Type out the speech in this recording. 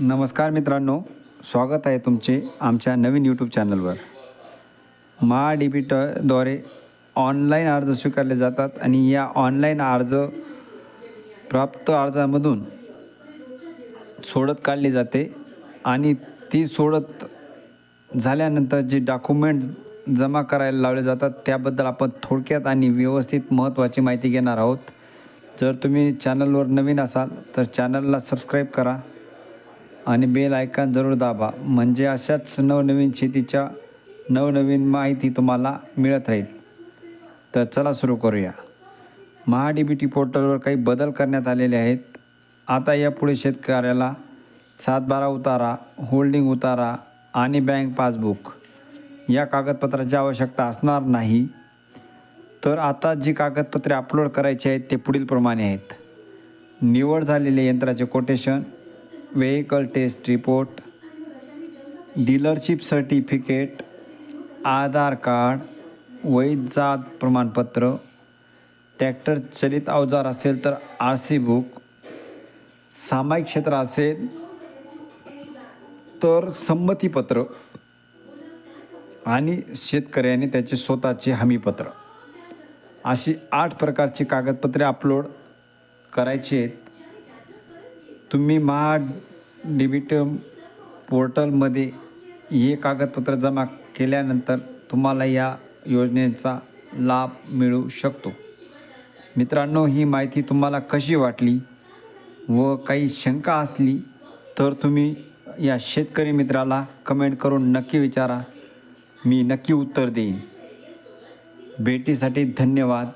नमस्कार मित्रांनो स्वागत आहे तुमचे आमच्या नवीन यूट्यूब चॅनलवर महा डी बी टद्वारे ऑनलाईन अर्ज स्वीकारले जातात आणि या ऑनलाईन अर्ज प्राप्त अर्जामधून सोडत काढली जाते आणि ती सोडत झाल्यानंतर जे डॉक्युमेंट जमा करायला लावले जातात त्याबद्दल आपण थोडक्यात आणि व्यवस्थित महत्त्वाची माहिती घेणार आहोत. जर तुम्ही चॅनलवर नवीन असाल तर चॅनलला सबस्क्राईब करा. आणि बेल आयकॉन जरूर दाबा. म्हणजे अशाच नवनवीन शेतीच्या नवनवीन माहिती तुम्हाला मिळत राहील. तर चला सुरू करूया. महा बी टी पोर्टलवर काही बदल करण्यात आलेले आहेत. आता यापुढे शेतकऱ्याला सातबारा उतारा होल्डिंग उतारा आणि बँक पासबुक या कागदपत्राची आवश्यकता असणार नाही. तर आता जी कागदपत्रे अपलोड करायची आहेत ते पुढीलप्रमाणे आहेत. निवड झालेले यंत्राचे quotation vehicle test report dealership certificate Aadhaar card वैध जात प्रमाणपत्र ट्रॅक्टर चलित अवजार असेल तर आर सी बुक सामायिक क्षेत्र असेल तर संमतीपत्र आणि शेतकऱ्याने त्याचे स्वतःचे हमीपत्र. अशी आठ प्रकारची कागदपत्रे अपलोड करायची आहेत. तुम्ही महा डेबिट पोर्टलमध्ये हे कागदपत्र जमा केल्यानंतर तुम्हाला या योजनेचा लाभ मिळू शकतो. मित्रांनो ही माहिती तुम्हाला कशी वाटली व काही शंका असली तर तुम्ही या शेतकरी मित्राला कमेंट करून नक्की विचारा. मी नक्की उत्तर देईन. भेटीसाठी धन्यवाद.